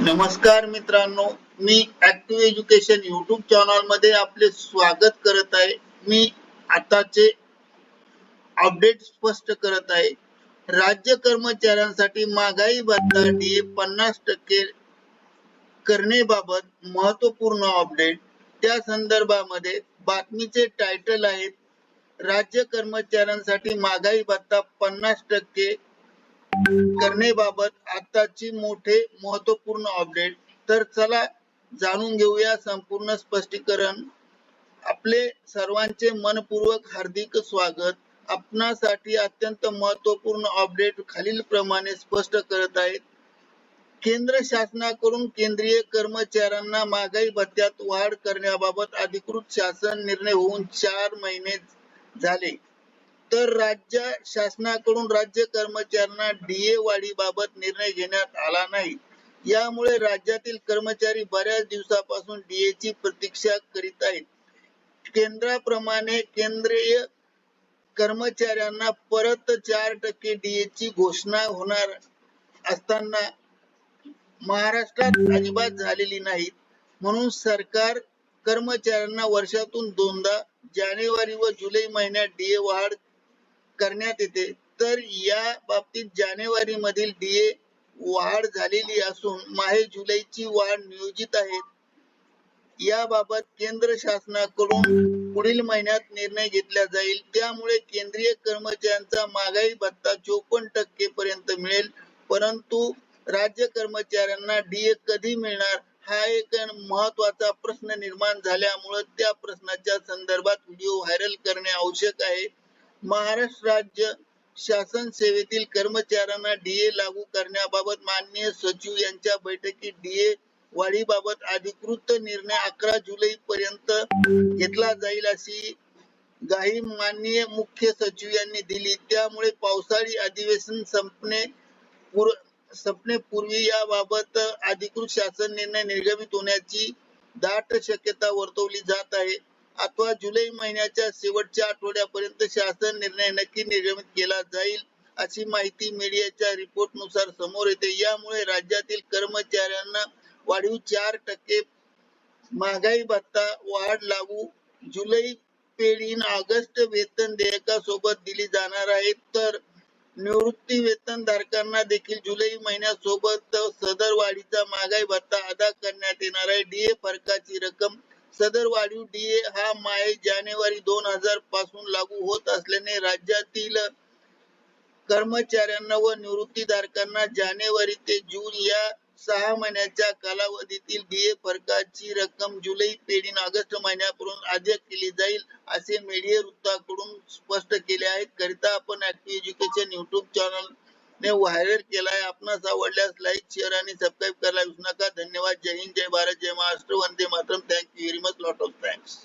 नमस्कार मित्रांनो मी ऍक्टिव्ह एज्युकेशन युट्यूब चॅनलमध्ये आपले स्वागत करत आहे. मी आताचे अपडेट स्पष्ट करत आहे. राज्य कर्मचाऱ्यांसाठी महागाई भत्ता डीए पन्नास टक्के करण्याबाबत महत्त्वपूर्ण अपडेट त्या संदर्भामध्ये बातमीचे टायटल आहेत राज्य कर्मचाऱ्यांसाठी महागाई भत्ता पन्नास टक्के करण्याबाबत आताची मोठे महत्त्वपूर्ण अपडेट तर चला जाणून घेऊया संपूर्ण स्पष्टीकरण. आपले सर्वांचे मनपूर्वक हार्दिक स्वागत. आपणासाठी अत्यंत महत्त्वपूर्ण अपडेट खालील प्रमाणे स्पष्ट करत आहेत. केंद्र शासनाकडून केंद्रीय कर्मचाऱ्यांना महागाई भत्त्यात वाढ करण्याबाबत अधिकृत शासन निर्णय होऊन चार महिने झाले. तर राज्य शासनाकडून राज्य कर्मचाऱ्यांना डीए वाढीबाबत निर्णय घेण्यात आला नाही. यामुळे राज्यातील कर्मचारी बऱ्याच दिवसापासून डीए ची प्रतीक्षा करीत आहेत. केंद्राप्रमाणे केंद्रीय कर्मचाऱ्यांना परत चार टक्के डीए ची घोषणा होणार असताना महाराष्ट्रात अजिबात झालेली नाही. म्हणून सरकार कर्मचाऱ्यांना वर्षातून दोनदा जानेवारी व जुलै महिन्यात डीए वाढ करण्यात येते. तर या बाबतीत जानेवारी मधील डीए वाढ झालेली असून माहे जुलैची वाढ नियोजित आहे. याबाबत केंद्र शासनाकडून पुढील महिन्यात निर्णय घेतला जाईल. त्यामुळे केंद्रीय कर्मचाऱ्यांचा महागाई भत्ता चोपन्न टक्के पर्यंत मिळेल. परंतु राज्य कर्मचाऱ्यांना डीए कधी मिळणार? हा एक महत्त्वाचा प्रश्न निर्माण झाल्यामुळे त्या प्रश्नाच्या संदर्भात व्हिडिओ व्हायरल करणे आवश्यक आहे. महाराष्ट्र राज्य शासन सेवेतील कर्मचाऱ्यांना डीए लागू करण्याबाबत माननीय सचिव यांच्या बैठकीत डीए वाढीबाबत अधिकृत निर्णय अकरा जुलै पर्यंत घेतला जाईल अशी ग्वाही माननीय मुख्य सचिव यांनी दिली. त्यामुळे पावसाळी अधिवेशन संपणे पूर्व संपण्यापूर्वी याबाबत अधिकृत शासन निर्णय निर्गमित होण्याची दाट शक्यता वर्तवली जात आहे. अथवा जुलै महिन्याच्या शेवटच्या आठवड्यापर्यंत शासन निर्णय नक्की निर्गमित केला जाईल अशी माहिती मीडियाच्या रिपोर्टनुसार समोर येते. यामुळे राज्यातील कर्मचाऱ्यांना वाढीव चार टक्के महागाई भत्ता वाढ लागू जुलै पेढीन ऑगस्ट वेतन देयकासोबत दिली जाणार आहे. तर निवृत्ती वेतन धारकांना देखील जुलै महिन्यासोबत सदर वाढीचा महागाई भत्ता अदा करण्यात येणार आहे. डीए फरकाची रक्कम सदर वाढीव डीए हा माय जानेवारी दोन हजारपासून लागू होत असल्याने राज्यातील कर्मचाऱ्यांना व निवृत्तीधारकांना जानेवारी ते जून या सहा महिन्याच्या कालावधीतील डीए फरकाची रक्कम जुलै पेढीन ऑगस्ट महिन्यापूर्वी अदा केली जाईल असे मीडिया वृत्ताकडून स्पष्ट केले आहे. करिता आपण ऍक्टिव्ह एज्युकेशन युट्यूब चॅनल ने व्हायरल केलाय आपणास आवडल्यास लाईक शेअर आणि सबस्क्राईब करायला विसरू नका धन्यवाद जय हिंद जय भारत जय Maharashtra Vande Mataram thank you very much lot of thanks